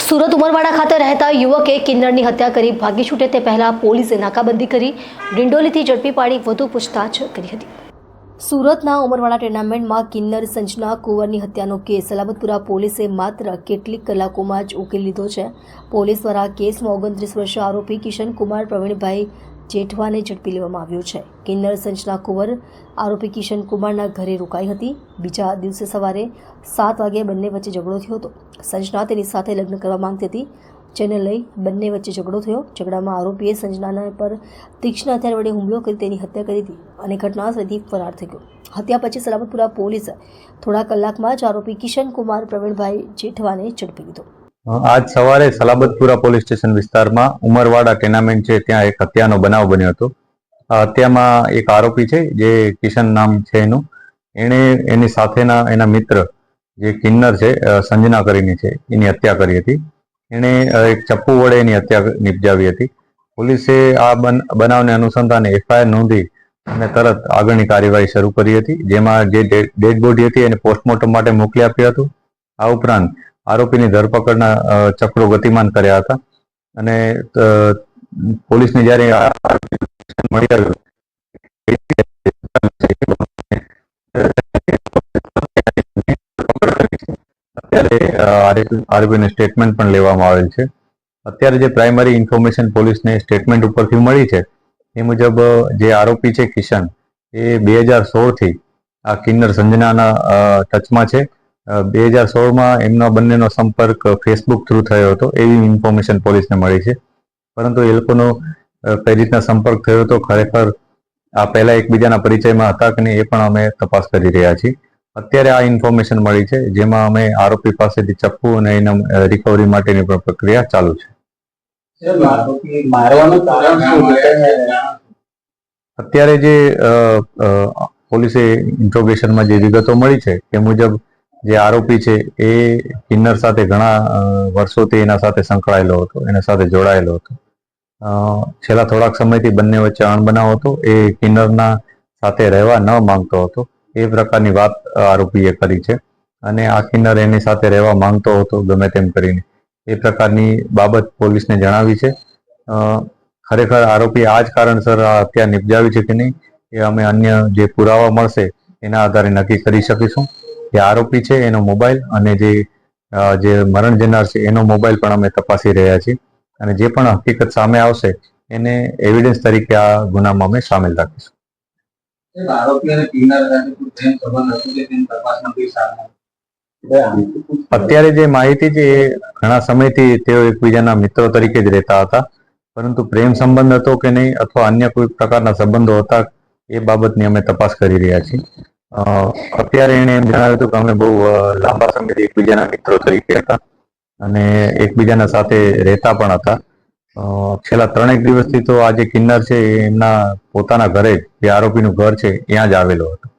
સુરત ઉમરવાડા ખાતે રહેતા યુવકે કિન્નરની હત્યા કરી, ભાગી છૂટે તે પહેલા પોલીસે નાકાબંધી કરી, ડિંડોલીથી ઝડપી પાડી વધુ પૂછતાછ કરી હતી. સુરતના ઉમરવાડા ટુર્નામેન્ટમાં કિન્નર સંજના કુંવરની હત્યાનો કેસ. સલામતપુરા પોલીસે માત્ર કેટલીક કલાકોમાં જ ઉકેલી લીધો છે. પોલીસ દ્વારા કેસમાં ઓગણત્રીસ વર્ષીય આરોપી કિશન કુમાર, પ્રવીણભાઈ જેઠવાને ઝડપી લેવામાં આવ્યો છે. કિન્નર સંજના કુંવર આરોપી કિશન કુમારના ઘરે રોકાઈ હતી. બીજા દિવસે સવારે સાત વાગે બંને વચ્ચે ઝઘડો થયો હતો. સંજના તેની સાથે લગ્ન કરવા માંગતી હતી, જેને લઈ બંને વચ્ચે ઝઘડો થયો. ઝઘડામાં આરોપીએ સંજનાના પર તીક્ષ્ણ હથિયાર વડે હુમલો કરી તેની હત્યા કરી હતી અને ઘટનાસ્થળેથી ફરાર થઈ ગયો. હત્યા પછી સલામતપુરા પોલીસે થોડા કલાકમાં જ આરોપી કિશન કુમાર પ્રવીણભાઈ જેઠવાને ઝડપી લીધો. આજ સવારે સલાબતપુરા પોલીસ સ્ટેશન વિસ્તારમાં ઉમરવાડા ટેનામેન્ટ છે, ત્યાં એક હત્યાનો બનાવ બન્યો હતો. હત્યામાં એક આરોપી છે, જે કિશન નામ છે એનું. એણે એની સાથેના એના મિત્ર, જે કિન્નર છે સંજના કરીને છે, એની હત્યા કરી હતી. એણે એક ચપ્પુ વડે એની હત્યા નિપજાવી હતી. પોલીસે આ બન- બનાવને અનુસંધાને એફઆઈઆર નોંધી અને તરત આગળની કાર્યવાહી શરૂ કરી હતી, જેમાં જે ડેડ બોડી હતી એને પોસ્ટમોર્ટમ માટે મોકલી આપ્યું હતું. આ ઉપરાંત આરોપીની ધરપકડના ચક્રો ગતિમાન કર્યા હતા. અને પોલીસને જ્યારે મળી આવ્યું સ્ટેટમેન્ટ પણ લેવામાં આવેલ છે. અત્યારે જે પ્રાઇમરી ઇન્ફોર્મેશન પોલીસને સ્ટેટમેન્ટ ઉપરથી મળી છે, એ મુજબ જે આરોપી છે કિશન, એ બે હજાર સોળથી આ કિન્નર સંજનાના ટચમાં છે. બે હજાર સોળમાં એમનો બંનેનો સંપર્ક ફેસબુક થ્રુ થયો હતો એવી ઇન્ફોર્મેશન પોલીસને મળી છે. પરંતુ એ લોકોનો કઈ રીતના સંપર્ક થયો હતો ખરેખર આ પહેલા એકબીજાના પરિચયમાં હતા કે નહીં એ પણ અમે તપાસ કરી રહ્યા છીએ. અત્યારે આ ઇન્ફોર્મેશન મળી છે જેમાં અમે આરોપી પાસેથી ચપ્પુ અને એના રિકવરી માટેની પણ પ્રક્રિયા ચાલુ છે. મારવાનું કારણ શું અત્યારે જે પોલીસે ઇન્ટ્રોગેશનમાં જે વિગતો મળી છે તે મુજબ જે આરોપી છે, એ કિન્નર સાથે ઘણા વર્ષોથી એના સાથે સંકળાયેલો હતો, એના સાથે જોડાયેલો હતો. છેલ્લા થોડાક સમયથી બંને વચ્ચે અણબનાવ હતો, એ કિન્નરના સાથે રહેવા ન માંગતો હતો, એ પ્રકારની વાત આરોપીએ કરી છે. અને આ કિન્નર એની સાથે રહેવા માંગતો હતો, ગમે તેમ કરીને. એ પ્રકારની બાબત પોલીસને જણાવી છે. ખરેખર આરોપી આ જ કારણસર આ હત્યા નિપજાવી છે કે નહીં, એ અમે અન્ય જે પુરાવા મળશે, એના આધારે નક્કી કરી શકીશું. જે આરોપી છે એનો મોબાઈલ અને જે જે મરણ જનાર છે એનો મોબાઈલ પણ અમે તપાસી રહ્યા છીએ. અને જે પણ હકીકત સામે આવશે એને એવિડન્સ તરીકે આ ગુનામાં અમે સામેલ રાખીશું? અત્યારે જે માહિતી છે એ ઘણા સમયથી તેઓ એકબીજાના મિત્રો તરીકે જ રહેતા હતા. પરંતુ પ્રેમ સંબંધ હતો કે નહીં અથવા અન્ય કોઈ પ્રકારના સંબંધો હતા એ બાબતની અમે તપાસ કરી રહ્યા છીએ. અત્યારે એણે એમ જણાવ્યું હતું કે અમે બહુ લાંબા સમયથી એકબીજાના મિત્રો તરીકે હતા અને એકબીજાના સાથે રહેતા પણ હતા. છેલ્લા ત્રણેક દિવસથી તો આ જે કિન્નર છે એમના પોતાના ઘરે જે આરોપીનું ઘર છે, ત્યાં જ આવેલો હતો.